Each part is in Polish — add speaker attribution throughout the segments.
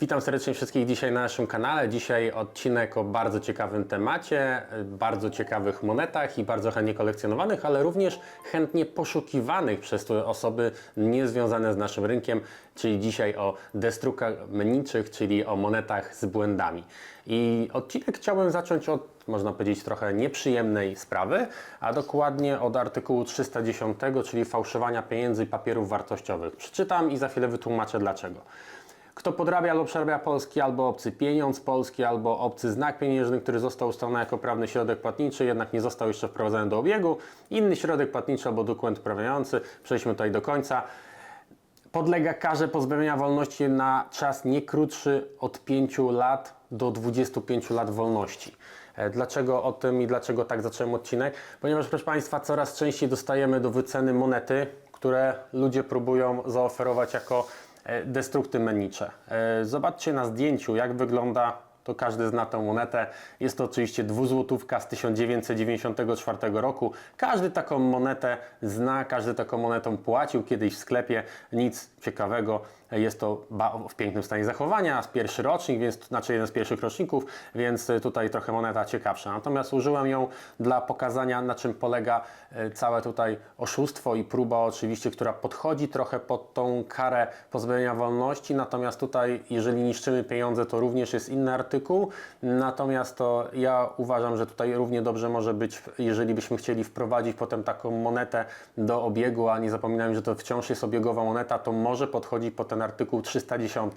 Speaker 1: Witam serdecznie wszystkich dzisiaj na naszym kanale. Dzisiaj odcinek o bardzo ciekawym temacie, bardzo ciekawych monetach i bardzo chętnie kolekcjonowanych, ale również chętnie poszukiwanych przez osoby niezwiązane z naszym rynkiem, czyli dzisiaj o destrukach meniczych, czyli o monetach z błędami. I odcinek chciałbym zacząć od, można powiedzieć, trochę nieprzyjemnej sprawy, a dokładnie od artykułu 310, czyli fałszowania pieniędzy i papierów wartościowych. Przeczytam i za chwilę wytłumaczę dlaczego. Kto podrabia albo przerabia polski albo obcy pieniądz polski albo obcy znak pieniężny, który został ustalony jako prawny środek płatniczy, jednak nie został jeszcze wprowadzony do obiegu, inny środek płatniczy albo dokument uprawniający, przejdźmy tutaj do końca, podlega karze pozbawienia wolności na czas nie krótszy od 5 lat do 25 lat wolności. E, Dlaczego o tym i dlaczego tak zacząłem odcinek? Ponieważ, proszę Państwa, coraz częściej dostajemy do wyceny monety, które ludzie próbują zaoferować jako destrukty mennicze. E, Zobaczcie na zdjęciu, jak wygląda to każdy zna tę monetę. Jest to oczywiście dwuzłotówka z 1994 roku. Każdy taką monetę zna, każdy taką monetą płacił kiedyś w sklepie. Nic ciekawego. Jest to w pięknym stanie zachowania, z pierwszy rocznik, więc znaczy jeden z pierwszych roczników, więc tutaj trochę moneta ciekawsza. Natomiast użyłem ją dla pokazania, na czym polega e, całe tutaj oszustwo i próba oczywiście, która podchodzi trochę pod tą karę pozbawienia wolności. Natomiast tutaj, jeżeli niszczymy pieniądze, to również jest inny artykuł. Natomiast to ja uważam, że tutaj równie dobrze może być, jeżeli byśmy chcieli wprowadzić potem taką monetę do obiegu, a nie zapominajmy, że to wciąż jest obiegowa moneta, to może podchodzić pod ten artykuł 310.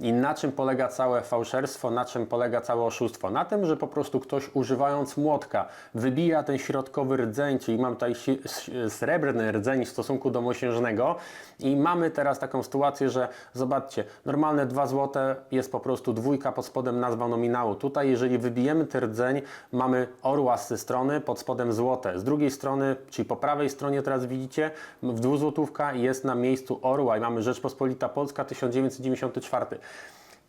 Speaker 1: I na czym polega całe fałszerstwo, na czym polega całe oszustwo? Na tym, że po prostu ktoś używając młotka wybija ten środkowy rdzeń, czyli mam tutaj srebrny rdzeń w stosunku do mosiężnego i mamy teraz taką sytuację, że zobaczcie, normalne 2 złote jest po prostu dwójka pod spodem nazwa nominału. Tutaj jeżeli wybijemy ten rdzeń, mamy orła z tej strony, pod spodem złote. Z drugiej strony, czyli po prawej stronie teraz widzicie, w dwuzłotówka jest na miejscu orła i mamy Rzeczpospolita Polska 1994.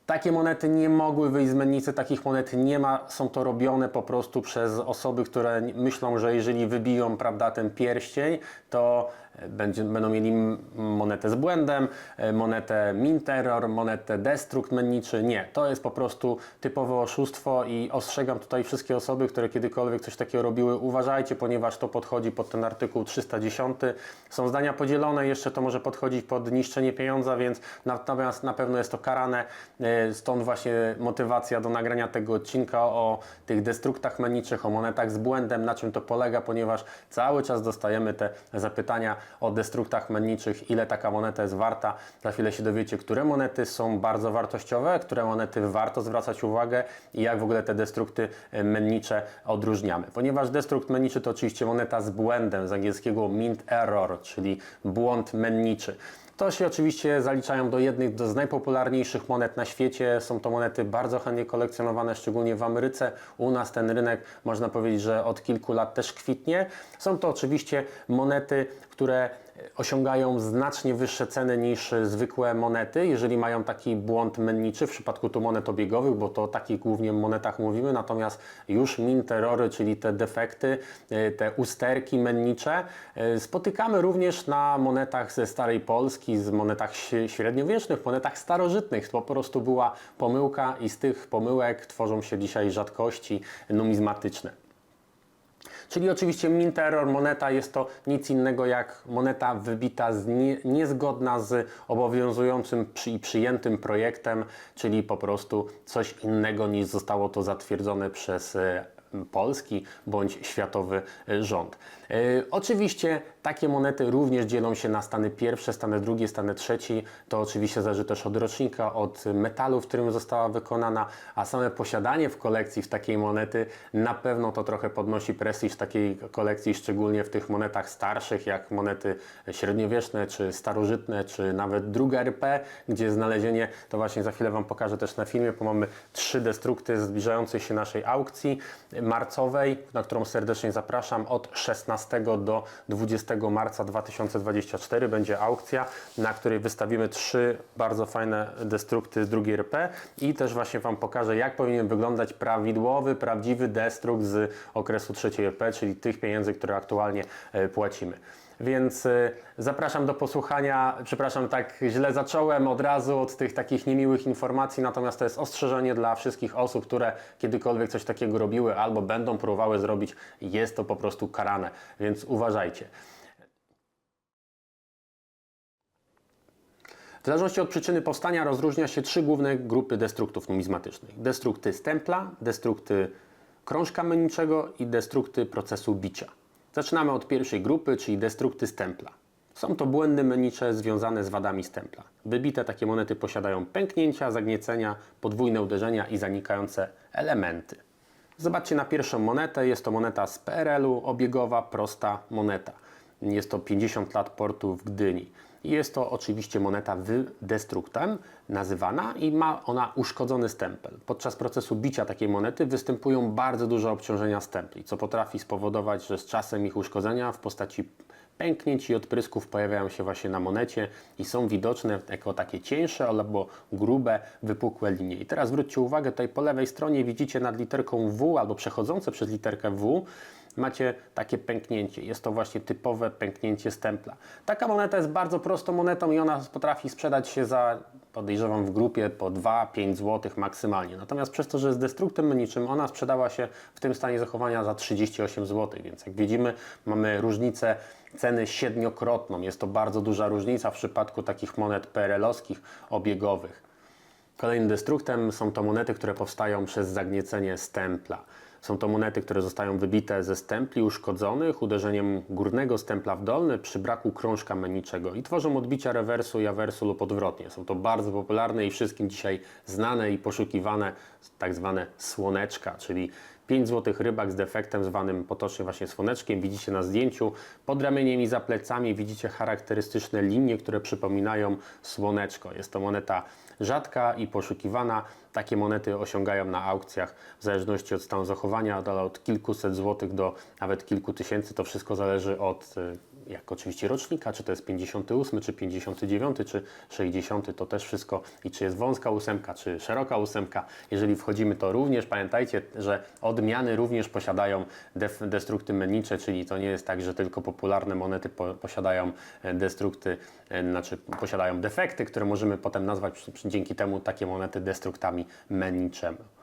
Speaker 1: Takie monety nie mogły wyjść z mennicy, takich monet nie ma, są to robione po prostu przez osoby, które myślą, że jeżeli wybiją prawda, ten pierścień, to e, będzie, będą mieli monetę z błędem, e, monetę Min Terror, monetę Destruct menniczy. Nie, to jest po prostu typowe oszustwo i ostrzegam tutaj wszystkie osoby, które kiedykolwiek coś takiego robiły, uważajcie, ponieważ to podchodzi pod ten artykuł 310. Są zdania podzielone, jeszcze to może podchodzić pod niszczenie pieniądza, więc natomiast na pewno jest to karane. Stąd właśnie motywacja do nagrania tego odcinka o tych destruktach menniczych, o monetach z błędem, na czym to polega, ponieważ cały czas dostajemy te zapytania o destruktach menniczych, ile taka moneta jest warta. Za chwilę się dowiecie, które monety są bardzo wartościowe, które monety warto zwracać uwagę i jak w ogóle te destrukty e, mennicze odróżniamy. Ponieważ destrukt menniczy to oczywiście moneta z błędem, z angielskiego mint error, czyli błąd menniczy. To się oczywiście zaliczają do jednych do z najpopularniejszych monet na świecie. Są to monety bardzo chętnie kolekcjonowane, szczególnie w Ameryce. U nas ten rynek można powiedzieć, że od kilku lat też kwitnie. Są to oczywiście monety, które osiągają znacznie wyższe ceny niż zwykłe monety, jeżeli mają taki błąd menniczy, w przypadku tu monet obiegowych, bo to o takich głównie monetach mówimy, natomiast już min terrory, czyli te defekty, e, te usterki mennicze, e, spotykamy również na monetach ze starej Polski, z monetach średniowiecznych, monetach starożytnych. To po prostu była pomyłka i z tych pomyłek tworzą się dzisiaj rzadkości numizmatyczne. Czyli oczywiście Min moneta jest to nic innego jak moneta wybita z nie, niezgodna z obowiązującym przy, i przyjętym projektem, czyli po prostu coś innego niż zostało to zatwierdzone przez e, polski bądź światowy e, rząd. E, Oczywiście takie monety również dzielą się na stany pierwsze, stany drugie, stany trzeci. To oczywiście zależy też od rocznika, od metalu, w którym została wykonana, a same posiadanie w kolekcji w takiej monety na pewno to trochę podnosi prestiż takiej kolekcji, szczególnie w tych monetach starszych, jak monety średniowieczne, czy starożytne, czy nawet druga RP, gdzie znalezienie, to właśnie za chwilę Wam pokażę też na filmie, bo mamy trzy destrukty zbliżającej się naszej aukcji marcowej, na którą serdecznie zapraszam od 16 do 20 marca 2024 będzie aukcja, na której wystawimy trzy bardzo fajne destrukty z drugiej RP i też właśnie Wam pokażę, jak powinien wyglądać prawidłowy, prawdziwy destrukt z okresu trzeciej RP, czyli tych pieniędzy, które aktualnie e, płacimy. Więc y, zapraszam do posłuchania. Przepraszam, tak źle zacząłem od razu od tych takich niemiłych informacji, natomiast to jest ostrzeżenie dla wszystkich osób, które kiedykolwiek coś takiego robiły albo będą próbowały zrobić. Jest to po prostu karane, więc uważajcie. W zależności od przyczyny powstania rozróżnia się trzy główne grupy destruktów numizmatycznych. Destrukty stempla, destrukty krążka meniczego i destrukty procesu bicia. Zaczynamy od pierwszej grupy, czyli destrukty stempla. Są to błędy menicze związane z wadami stempla. Wybite takie monety posiadają pęknięcia, zagniecenia, podwójne uderzenia i zanikające elementy. Zobaczcie na pierwszą monetę. Jest to moneta z PRL-u, obiegowa, prosta moneta. Jest to 50 lat portu w Gdyni. Jest to oczywiście moneta destruktem nazywana i ma ona uszkodzony stempel. Podczas procesu bicia takiej monety występują bardzo duże obciążenia stempli, co potrafi spowodować, że z czasem ich uszkodzenia w postaci pęknięć i odprysków pojawiają się właśnie na monecie i są widoczne jako takie cieńsze albo grube, wypukłe linie. I teraz zwróćcie uwagę, tutaj po lewej stronie widzicie nad literką W albo przechodzące przez literkę W macie takie pęknięcie. Jest to właśnie typowe pęknięcie stempla. Taka moneta jest bardzo prostą monetą i ona potrafi sprzedać się za, podejrzewam, w grupie po 2-5 zł maksymalnie. Natomiast przez to, że jest destruktem meniczym, ona sprzedała się w tym stanie zachowania za 38 zł. Więc jak widzimy, mamy różnicę ceny siedmiokrotną. Jest to bardzo duża różnica w przypadku takich monet PRL-owskich, obiegowych. Kolejnym destruktem są to monety, które powstają przez zagniecenie stempla. Są to monety, które zostają wybite ze stempli uszkodzonych uderzeniem górnego stempla w dolny przy braku krążka meniczego i tworzą odbicia rewersu i awersu lub odwrotnie. Są to bardzo popularne i wszystkim dzisiaj znane i poszukiwane tak zwane słoneczka, czyli 5 zł rybak z defektem zwanym potocznie właśnie słoneczkiem. Widzicie na zdjęciu pod ramieniem i za plecami widzicie charakterystyczne linie, które przypominają słoneczko. Jest to moneta rzadka i poszukiwana. Takie monety osiągają na aukcjach w zależności od stanu zachowania od kilkuset złotych do nawet kilku tysięcy. To wszystko zależy od y, jak oczywiście rocznika, czy to jest 58, czy 59, czy 60, to też wszystko i czy jest wąska ósemka, czy szeroka ósemka. Jeżeli wchodzimy, to również pamiętajcie, że odmiany również posiadają destrukty menicze, czyli to nie jest tak, że tylko popularne monety po- posiadają e, destrukty, e, znaczy posiadają defekty, które możemy potem nazwać dzięki temu takie monety destruktami meniczemi.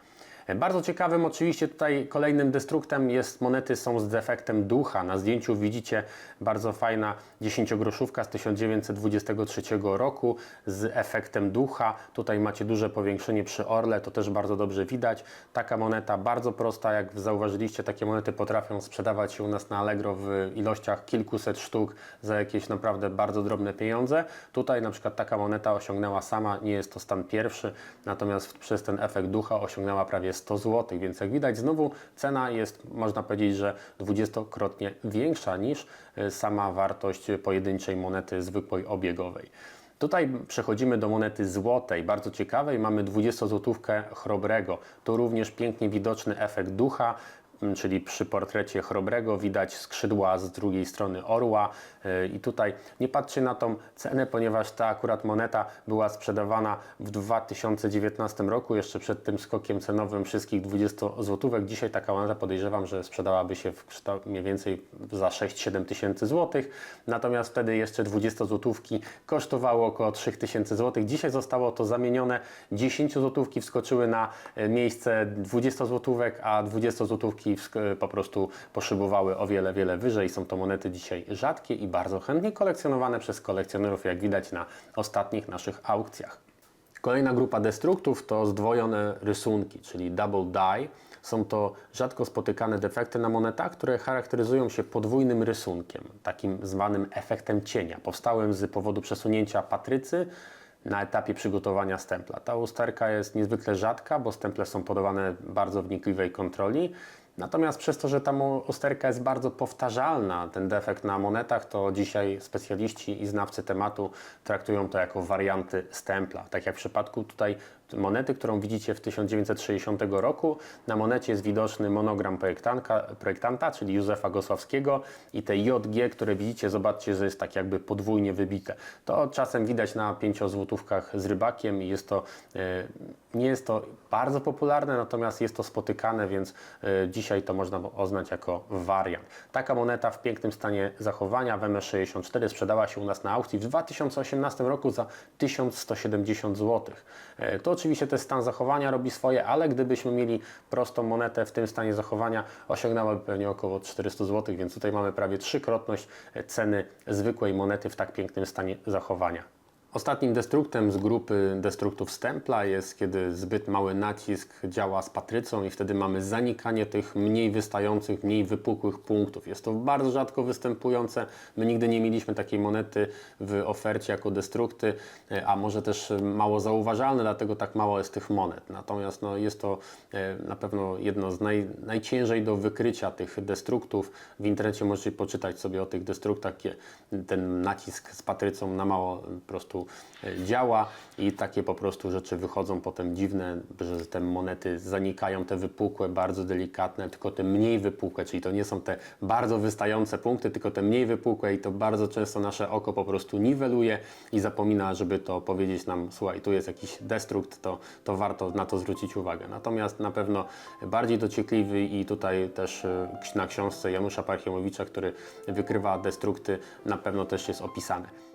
Speaker 1: Bardzo ciekawym oczywiście tutaj kolejnym destruktem jest monety są z defektem ducha. Na zdjęciu widzicie bardzo fajna 10-groszówka z 1923 roku z efektem ducha. Tutaj macie duże powiększenie przy orle, to też bardzo dobrze widać. Taka moneta bardzo prosta, jak zauważyliście, takie monety potrafią sprzedawać się u nas na Allegro w ilościach kilkuset sztuk za jakieś naprawdę bardzo drobne pieniądze. Tutaj na przykład taka moneta osiągnęła sama, nie jest to stan pierwszy, natomiast przez ten efekt ducha osiągnęła prawie 100 zł, więc jak widać znowu cena jest, można powiedzieć, że dwudziestokrotnie większa niż y, sama wartość pojedynczej monety zwykłej obiegowej. Tutaj przechodzimy do monety złotej, bardzo ciekawej. Mamy 20-złotówkę chrobrego. Tu również pięknie widoczny efekt ducha, czyli przy portrecie chrobrego widać skrzydła z drugiej strony orła i tutaj nie patrzcie na tą cenę, ponieważ ta akurat moneta była sprzedawana w 2019 roku, jeszcze przed tym skokiem cenowym wszystkich 20 złotówek. Dzisiaj taka moneta podejrzewam, że sprzedałaby się w mniej więcej za 6-7 tysięcy złotych, natomiast wtedy jeszcze 20 złotówki kosztowało około 3000 złotych. Dzisiaj zostało to zamienione, 10 złotówki wskoczyły na e, miejsce 20 złotówek, a 20 złotówki po prostu poszybowały o wiele, wiele wyżej. Są to monety dzisiaj rzadkie i bardzo chętnie kolekcjonowane przez kolekcjonerów, jak widać na ostatnich naszych aukcjach. Kolejna grupa destruktów to zdwojone rysunki, czyli double die. Są to rzadko spotykane defekty na monetach, które charakteryzują się podwójnym rysunkiem, takim zwanym efektem cienia, powstałym z powodu przesunięcia patrycy na etapie przygotowania stempla. Ta usterka jest niezwykle rzadka, bo stemple są podawane bardzo wnikliwej kontroli. Natomiast przez to, że ta usterka jest bardzo powtarzalna, ten defekt na monetach, to dzisiaj specjaliści i znawcy tematu traktują to jako warianty stempla. Tak jak w przypadku tutaj monety, którą widzicie w 1960 roku. Na monecie jest widoczny monogram projektanta, czyli Józefa Gosławskiego i te JG, które widzicie, zobaczcie, że jest tak jakby podwójnie wybite. To czasem widać na pięciozłotówkach z rybakiem i jest to, e, nie jest to bardzo popularne, natomiast jest to spotykane, więc e, dzisiaj to można oznać jako wariant. Taka moneta w pięknym stanie zachowania w MS64 sprzedała się u nas na aukcji w 2018 roku za 1170 zł. E, To oczywiście ten stan zachowania robi swoje, ale gdybyśmy mieli prostą monetę w tym stanie zachowania, osiągnęłaby pewnie około 400 zł, więc tutaj mamy prawie trzykrotność e, ceny zwykłej monety w tak pięknym stanie zachowania. Ostatnim destruktem z grupy destruktów stempla jest, kiedy zbyt mały nacisk działa z patrycą i wtedy mamy zanikanie tych mniej wystających, mniej wypukłych punktów. Jest to bardzo rzadko występujące. My nigdy nie mieliśmy takiej monety w ofercie jako destrukty, e, a może też mało zauważalne, dlatego tak mało jest tych monet. Natomiast no, jest to e, na pewno jedno z naj, najciężej do wykrycia tych destruktów. W internecie możecie poczytać sobie o tych destruktach, ten nacisk z patrycą na mało po prostu e, działa i takie po prostu rzeczy wychodzą potem dziwne, że te monety zanikają, te wypukłe, bardzo delikatne, tylko te mniej wypukłe, czyli to nie są te bardzo wystające punkty, tylko te mniej wypukłe i to bardzo często nasze oko po prostu niweluje i zapomina, żeby to powiedzieć nam, słuchaj, tu jest jakiś destrukt, to, to warto na to zwrócić uwagę. Natomiast na pewno bardziej dociekliwy i tutaj też e, na książce Janusza Parchiemowicza, który wykrywa destrukty, na pewno też jest opisane.